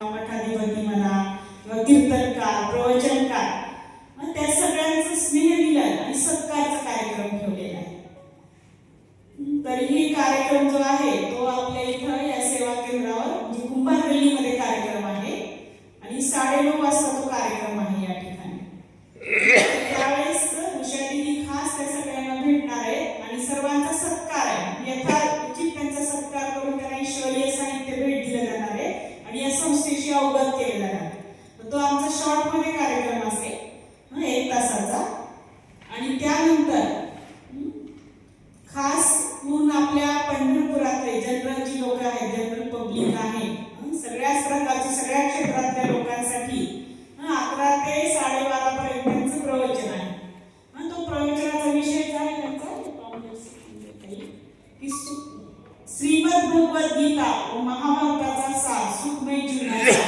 मठाधिपती म्हणा किंवा कीर्तनकार प्रवचनकार. मग त्या सगळ्यांचं स्नेह मिलन आणि सत्कारचा कार्यक्रम ठेवलेला आहे. तरीही कार्यक्रम जो आहे तो आपल्या इथं या सेवा केंद्रावर म्हणजे कुंभार गल्लीमध्ये कार्यक्रम आहे. आणि साडेनऊ वाजता तो कार्यक्रम आहे या ठिकाणी त्यावेळेस उषादीदी खास त्या सगळ्यांना भेटणार आहे आणि सर्वांचा सत्कार आहे यथाचित त्यांचा सत्कार करून त्यांना ईश्वरीय साहित्य भेट दिलं जाणार आहे आणि या अवगत केलेला जाणार तो आमचा शॉर्टमध्ये कार्यक्रम असेल. एक तासाचा. आणि त्यानंतर खास म्हणून आपल्या पंढरपुरातले जनरल जी लोक आहेत जनरल पब्लिक आहे. सगळ्याच प्रकारचे सगळ्या क्षेत्रातल्या लोकांसाठी अकरा ते साडेबारा पर्यंत त्यांचं प्रवचन आहे. तो प्रवचनाचा विषय काय त्यांचा की श्रीमद भगवत गीता व महाभारताचा सार सुखमय जीवनाचा.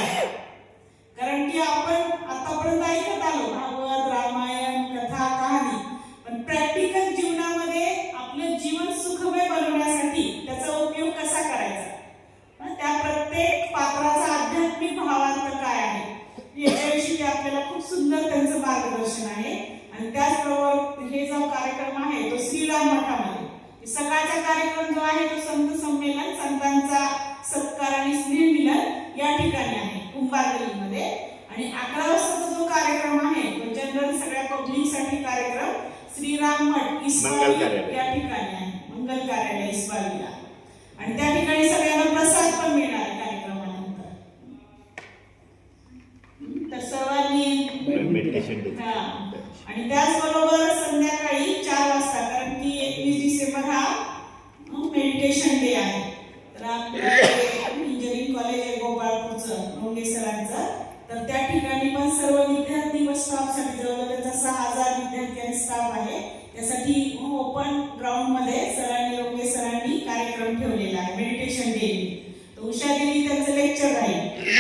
कारण की आपण आतापर्यंत ऐकत आलो भागवत रामायण कथा कहाणी. पण प्रॅक्टिकल जीवनामध्ये आपलं जीवन सुखमय बनवण्यासाठी त्याचा उपयोग कसा करायचा? त्या प्रत्येक पात्राचा आध्यात्मिक भावार्थ काय आहे? याच्याविषयी ते आपल्याला खूप सुंदर त्यांचं मार्गदर्शन आहे. आणि त्याचबरोबर हे जो कार्यक्रम आहे तो श्रीराम मठामध्ये. सकाळचा कार्यक्रम जो आहे तो संत संमेलन संतांचा सत्कार आणि स्नेह मिलन या ठिकाणी आहे कुंभारगलीमध्ये आणि अकरा वाजताचा जो कार्यक्रम आहे तो जनरल सगळ्या पब्लिकसाठी कार्यक्रम श्रीराम मठ कार्यालय. या ठिकाणी आहे मंगल कार्यालय इस्माईलला आणि त्या ठिकाणी सगळ्यांना प्रसाद पण मिळणार आहे कार्यक्रमानंतर तर सर्वांनी हा. आणि त्याचबरोबर संध्याकाळी चार वाजता कारण की एकवीस डिसेंबर हा मेडिटेशन डे आहे तर आपलं इंजिनिअरिंग कॉलेज आहे गोपाळपूरचं सरांचं तर त्या ठिकाणी पण सर्व विद्यार्थी व स्टाफसाठी जवळजवळ त्यांचा सहा हजार विद्यार्थी आणि स्टाफ आहे. त्यासाठी हो, ओपन ग्राउंडमध्ये सरांनी लोके सरांनी कार्यक्रम ठेवलेला आहे. मेडिटेशन डे तर उषा देवी त्यांचं लेक्चर राहील.